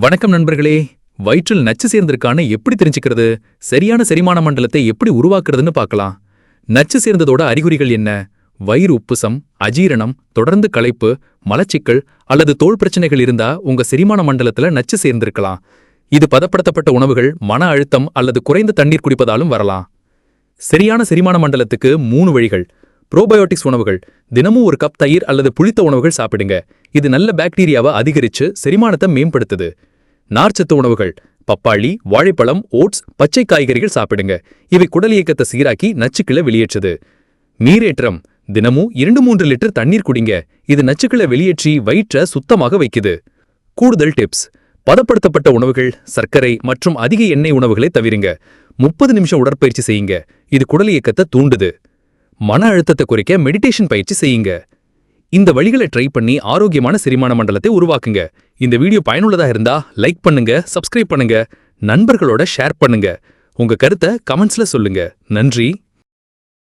வணக்கம் நண்பர்களே. வயிற்றில் நச்சு சேர்ந்திருக்கான்னு எப்படி தெரிஞ்சுக்கிறது? சரியான செரிமான மண்டலத்தை எப்படி உருவாக்குறதுன்னு பார்க்கலாம். நச்சு சேர்ந்ததோட அறிகுறிகள் என்ன? வயிறு உப்புசம் அஜீரணம் தொடர்ந்து களைப்பு மலச்சிக்கல் அல்லது தோல் பிரச்சனைகள் இருந்தா உங்க செரிமான மண்டலத்துல நச்சு சேர்ந்திருக்கலாம். இது பதப்படுத்தப்பட்ட உணவுகள் மன அழுத்தம் அல்லது குறைந்த தண்ணீர் குடிப்பதாலும் வரலாம். சரியான செரிமான மண்டலத்துக்கு மூணு வழிகள். ப்ரோபயோட்டிக்ஸ் உணவுகள். தினமும் ஒரு கப் தயிர் அல்லது புளித்த உணவுகள் சாப்பிடுங்க. இது நல்ல பாக்டீரியாவை அதிகரிச்சு செரிமானத்தை மேம்படுத்துது. நார்ச்சத்து உணவுகள் பப்பாளி வாழைப்பழம் ஓட்ஸ் பச்சை காய்கறிகள் சாப்பிடுங்க. இவை குடல் இயக்கத்தை சீராக்கி நச்சுக்களை வெளியேற்றுது. நீரேற்றம். தினமும் இரண்டு மூன்று லிட்டர் தண்ணீர் குடிங்க. இது நச்சுக்களை வெளியேற்றி வயிற்ற சுத்தமாக வைக்குது. கூடுதல் டிப்ஸ். பதப்படுத்தப்பட்ட உணவுகள் சர்க்கரை மற்றும் அதிக எண்ணெய் உணவுகளை தவிருங்க. முப்பது நிமிஷம் உடற்பயிற்சி செய்யுங்க. இது குடல் இயக்கத்தை தூண்டுது. மன அழுத்தத்தை குறைக்க மெடிடேஷன் பயிற்சி செய்யுங்க. இந்த வழிகளை ட்ரை பண்ணி ஆரோக்கியமான செரிமான மண்டலத்தை உருவாக்குங்க. இந்த வீடியோ பயனுள்ளதா இருந்தா லைக் பண்ணுங்க சப்ஸ்கிரைப் பண்ணுங்க நண்பர்களோட ஷேர் பண்ணுங்க. உங்க கருத்தை கமெண்ட்ஸ்ல சொல்லுங்க. நன்றி.